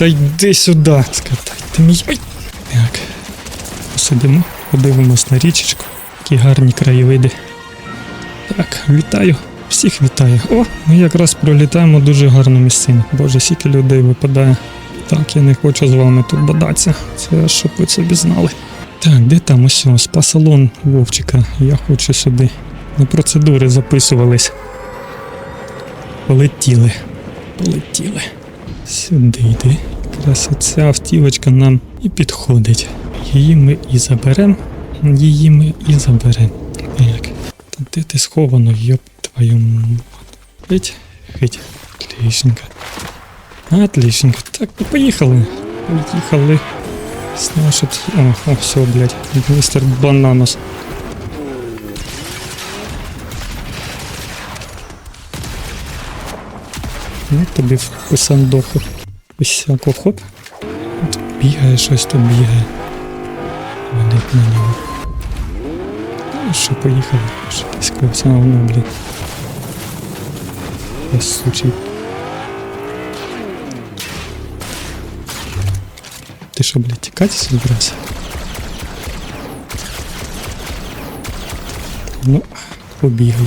Та йди сюди, скатайте мій. Так. Посидимо, подивимось на річечку. Які гарні краєвиди. Так, вітаю. Всіх вітаю. О, ми якраз пролітаємо дуже гарну місцину. Боже, скільки людей випадає. Так, я не хочу з вами тут бадатися. Це щоб ви собі знали. Так, де там ось спа-салон Вовчика? Я хочу сюди. На процедури записувались. Полетіли. Полетіли. Сюди йди. Якраз оця автівочка нам і підходить. Її ми і заберемо. Її ми і заберемо. Так. Та де ти сховано, йоп твою мать. Хить, хить. Отличненько. Отличненько. Так, ну поїхали. Поїхали. Знаю, що. О, о, все, блядь. Містер Бананос. Ну, тобі в писандоху. Усяко хоп. Бігає щось, тут бігає. Валить на нього. Ну що, поїхали. Що десь все одно, блядь. Ось сучий. Ти що, блядь, тікати збирався? Ну, побігай.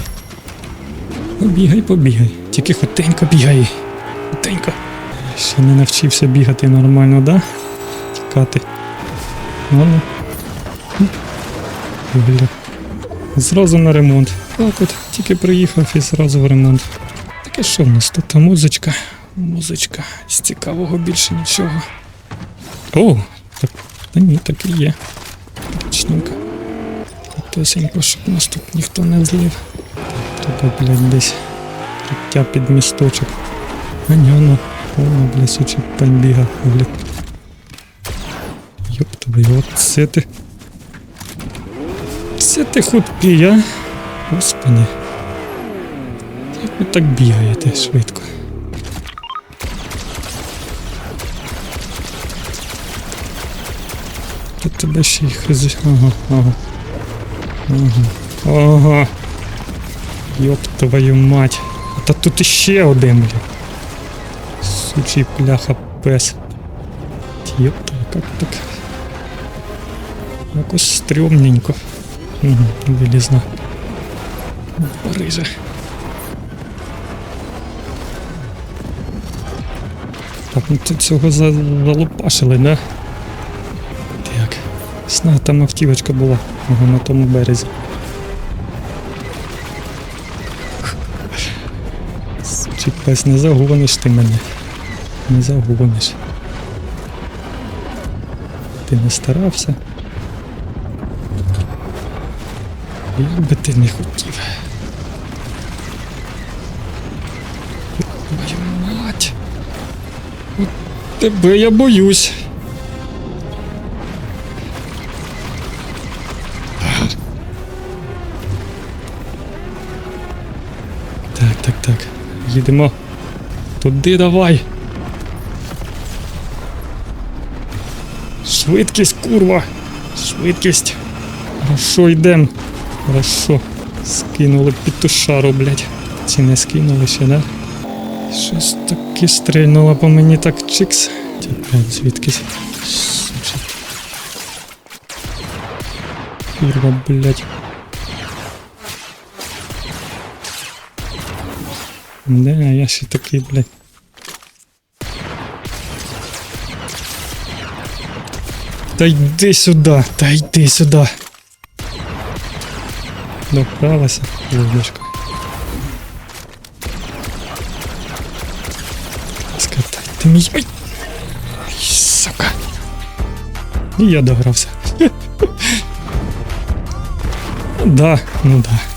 Побігай, побігай. Тільки хотенько бігай. Хотенько. Ще не навчився бігати нормально, да? Тікати. Ну. Бля. Зразу на ремонт. Так от, тільки приїхав і зразу в ремонт. Таке що в нас тут? Музичка. Музичка. З цікавого більше нічого. О, так, та ні, так і є. Точненько. Тесенько, щоб нас тут ніхто не злив. Тут, блядь, десь життя під місточок. А ні, воно, воно, блядь. Йоп тобі, от це ти. Це ти худпій, а? Господи. Як ви так бігаєте швидко? Та тебе ще їх роз... Ага, ага. Ага. Ага. Йоп твою мать. Та тут іще один, бля. Сучий пляха пес. Йоп, як так. Якось стрьомненько. Угу, вилізна. Рижа. Так, ну тут цього за- залупашили, да? Так. Сна, там автівочка була. Ага, на тому березі. Сучий пес, не загониш ти мене. Не загониш. Ти не старався. Як би ти не хотів. Твою мать. От тебе я боюсь. Так, так, так. Їдемо. Туди давай. Швидкість, курва. Швидкість. Хорошо йдем. Хорошо. Скинули петушару, блядь. Ці не скинули ще, да? Щось таке стрельнуло по мені так чикс. Тепер звідкись. Сучий. Курва, блядь. Да, я ще такий, блядь. Та йди сюди, та йди сюди. Докралася, вовничка. Скатай, ти мій. Ой! Сука. І я догрався. Ну да, ну да.